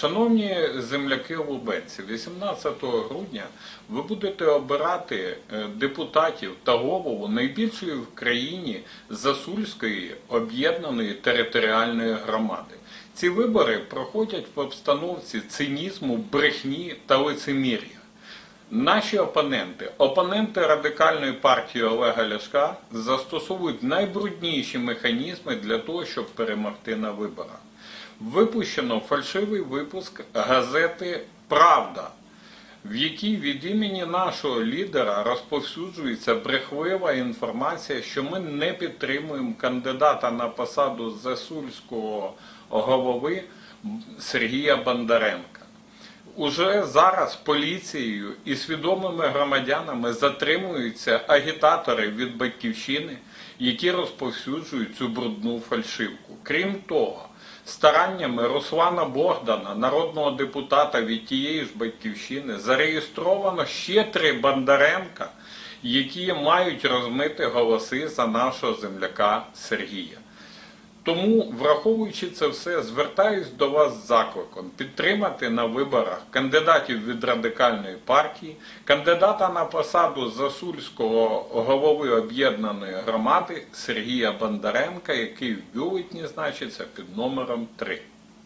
Шановні земляки лубенці, 18 грудня ви будете обирати е, депутатів та голову найбільшої в країні Засульської об'єднаної територіальної громади. Ці вибори проходять в обстановці цинізму, брехні та лицемір'я. Наші опоненти, опоненти радикальної партії Олега Ляшка, застосовують найбрудніші механізми для того, щоб перемогти на виборах. Випущено фальшивий випуск газети Правда, в якій від імені нашого лідера розповсюджується брехлива інформація, що ми не підтримуємо кандидата на посаду засульського голови Сергія Бондаренка. Уже зараз поліцією і свідомими громадянами затримуються агітатори від батьківщини, які розповсюджують цю брудну фальшивку. Крім того, стараннями Руслана Богдана, народного депутата від тієї ж батьківщини, зареєстровано ще три Бондаренка, які мають розмити голоси за нашого земляка Сергія. Тому, враховуючи це все, звертаюсь до вас з закликом підтримати на виборах кандидатів від радикальної партії, кандидата на посаду засульського голови об'єднаної громади Сергія Бондаренка, який в бюлетні значиться під номером 3.